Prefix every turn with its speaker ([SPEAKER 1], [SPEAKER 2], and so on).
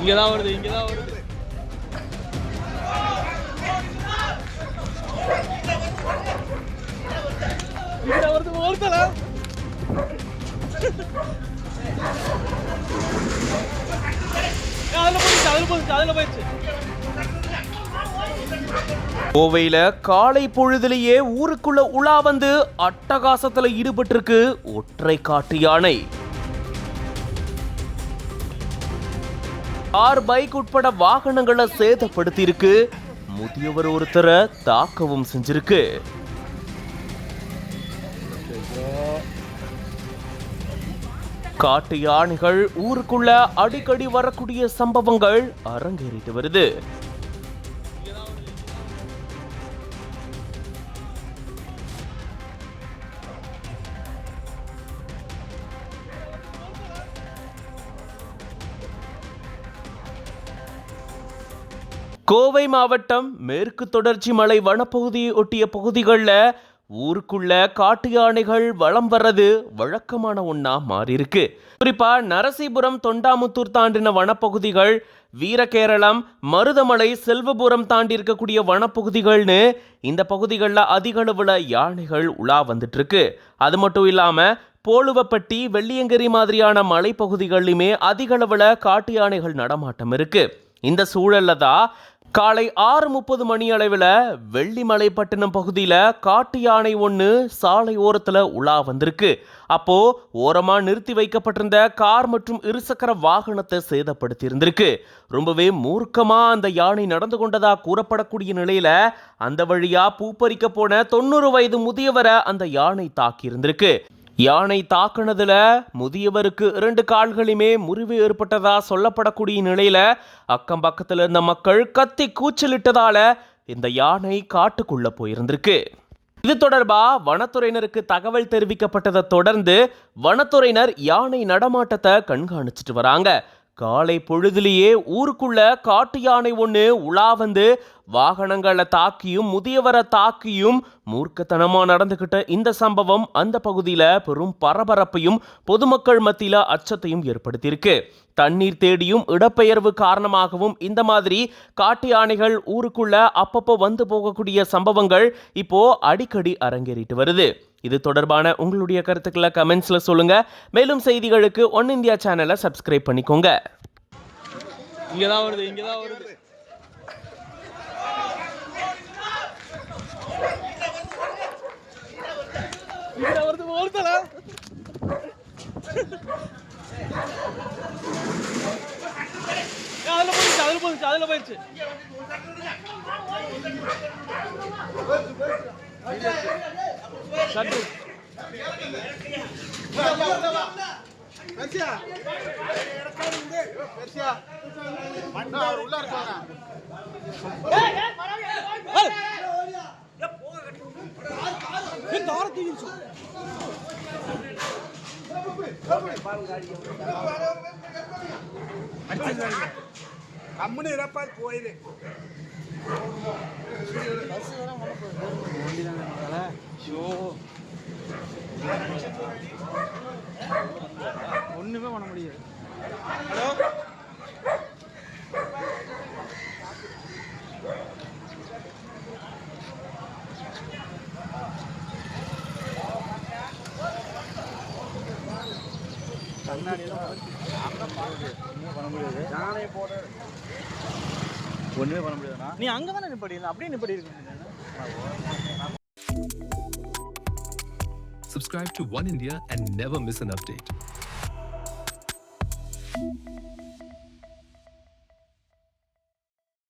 [SPEAKER 1] இங்கே தான் வருது. இங்கே தான் வருது இங்கே வருது ஒருத்தல
[SPEAKER 2] கோவையில காலை பொழுதுலயே ஊருக்குள்ள உலா வந்து அட்டகாசத்துல ஈடுபட்டிருக்கு ஒற்றை காட்டு யானை. கார் பைக் உட்பட வாகனங்களை சேதப்படுத்தி இருக்கு முதியவர் ஒருத்தரை தாக்கவும் செஞ்சிருக்கு. காட்டு யானைகள் ஊருக்குள்ள அடிக்கடி வரக்கூடிய சம்பவங்கள் அரங்கேறிட்டு வருது. கோவை மாவட்டம் மேற்கு தொடர்ச்சி மலை வனப்பகுதியை ஒட்டிய பகுதிகளில் ஊருக்குள்ள காட்டு யானைகள் வளம் வர்றது வழக்கமான ஒன்றா மாறியிருக்கு. குறிப்பா நரசிபுரம் தொண்டாமுத்தூர் தாண்டின வனப்பகுதிகள் வீரகேரளம் மருதமலை செல்வபுரம் தாண்டி இருக்கக்கூடிய வனப்பகுதிகள்னு இந்த பகுதிகளில் அதிக அளவில் யானைகள் உலா வந்துட்டு இருக்கு அது மட்டும் இல்லாம போலுவப்பட்டி வெள்ளியங்கிரி மாதிரியான மலைப்பகுதிகள்லையுமே அதிக அளவில் காட்டு யானைகள் நடமாட்டம் இருக்கு. இந்த சூழல்ல தான் காலை ஆறு முப்பது மணி அளவில் வெள்ளிமலைப்பட்டினம் பகுதியில் காட்டு யானை ஒன்று சாலை ஓரத்தில் உலா வந்திருக்கு. அப்போ ஓரமா நிறுத்தி வைக்கப்பட்டிருந்த கார் மற்றும் இருசக்கர வாகனத்தை சேதப்படுத்தி இருந்திருக்கு ரொம்பவே மூர்க்கமா அந்த யானை நடந்து கொண்டதா கூறப்படக்கூடிய நிலையில அந்த வழியா பூப்பறிக்க போன தொண்ணூறு வயது முதியவரை அந்த யானை தாக்கி இருந்திருக்கு யானை தாக்குனதுல முதியவருக்கு இரண்டு கால்களுமே முறிவு ஏற்பட்டதா சொல்லப்படக்கூடிய நிலையில அக்கம் பக்கத்துல இருந்த மக்கள் கத்தி கூச்சலிட்டதால இந்த யானை காட்டுக்குள்ள போயிருந்திருக்கு. இது தொடர்பா வனத்துறையினருக்கு தகவல் தெரிவிக்கப்பட்டதை தொடர்ந்து வனத்துறையினர் யானை நடமாட்டத்தை கண்காணிச்சிட்டு வராங்க. காலை பொழுதுலேயே ஊருக்குள்ள காட்டு யானை ஒன்று உலா வந்து வாகனங்களை தாக்கியும் முதியவரை தாக்கியும் மூர்க்கத்தனமாக நடந்துகிட்ட இந்த சம்பவம் அந்த பகுதியில் பெரும் பரபரப்பையும் பொதுமக்கள் மத்தியில் அச்சத்தையும் ஏற்படுத்தியிருக்கு. தண்ணீர் தேடியும் இடப்பெயர்வு காரணமாகவும் இந்த மாதிரி காட்டு யானைகள் ஊருக்குள்ள அப்பப்போ வந்து போகக்கூடிய சம்பவங்கள் இப்போ அடிக்கடி அரங்கேறிட்டு வருது. இது தொடர்பான உங்களுடைய கருத்துக்களை கமெண்ட்ஸில் சொல்லுங்க. மேலும் செய்திகளுக்கு ஒன் இந்தியா சேனலை சப்ஸ்கிரைப் பண்ணிக்கோங்க.
[SPEAKER 1] இங்கே தான் வருது இங்கே தான் வருது இங்கே தான் வருது ஒருத்தல அதுல போயிடுச்சு அதுல போயிடுச்சு அதுல போயிடுச்சு சட்டு உள்ள
[SPEAKER 3] கம்முன்னு இறப்பா போயிரு
[SPEAKER 1] ஒன்றுமே பண்ண முடியாது.
[SPEAKER 3] ஒன்றுமே பண்ண முடியாதுண்ணா
[SPEAKER 1] நீ அங்கே தானே நிப்படி இல்லை அப்படியே நிப்படி இருக்கு
[SPEAKER 4] Subscribe to One India and never miss an update.